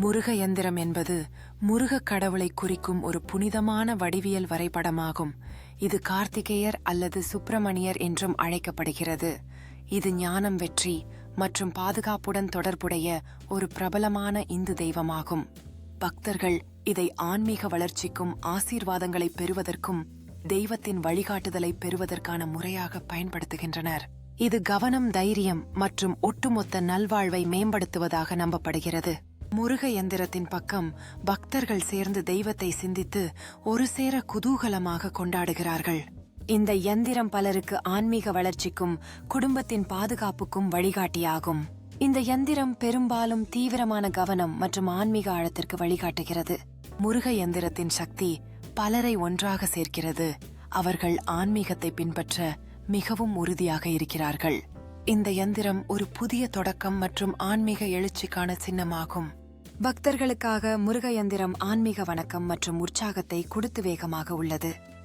முருக யந்திரம் என்பது முருகக் கடவுளை குறிக்கும் ஒரு புனிதமான வடிவியல் வரைபடமாகும். இது கார்த்திகேயர் அல்லது சுப்பிரமணியர் என்றும் அழைக்கப்படுகிறது. இது ஞானம் வெற்றி மற்றும் பாதுகாப்புடன் தொடர்புடைய ஒரு பிரபலமான இந்து தெய்வமாகும். பக்தர்கள் இதை ஆன்மீக வளர்ச்சிக்கும் ஆசீர்வாதங்களை பெறுவதற்கும் தெய்வத்தின் வழிகாட்டுதலை பெறுவதற்கான முறையாக பயன்படுத்துகின்றனர். இது கவனம் தைரியம் மற்றும் ஒட்டுமொத்த நல்வாழ்வை மேம்படுத்துவதாக நம்பப்படுகிறது. முருக யந்திரத்தின் பக்கம் பக்தர்கள் சேர்ந்து தெய்வத்தை சிந்தித்து ஒரு சேர குதூகலமாக கொண்டாடுகிறார்கள். இந்த யந்திரம் பலருக்கு ஆன்மீக வளர்ச்சிக்கும் குடும்பத்தின் பாதுகாப்புக்கும் வழிகாட்டியாகும். இந்த யந்திரம் பெரும்பாலும் தீவிரமான கவனம் மற்றும் ஆன்மீக ஆழத்திற்கு வழிகாட்டுகிறது. முருக யந்திரத்தின் சக்தி பலரை ஒன்றாக சேர்க்கிறது. அவர்கள் ஆன்மீகத்தை பின்பற்ற மிகவும் உறுதியாக இருக்கிறார்கள். இந்த யந்திரம் ஒரு புதிய தொடக்கம் மற்றும் ஆன்மீக எழுச்சிக்கான சின்னமாகும். பக்தர்களுக்காக முருகயந்திரம் ஆன்மீக வணக்கம் மற்றும் உற்சாகத்தை கொடுத்து வேகமாக உள்ளது.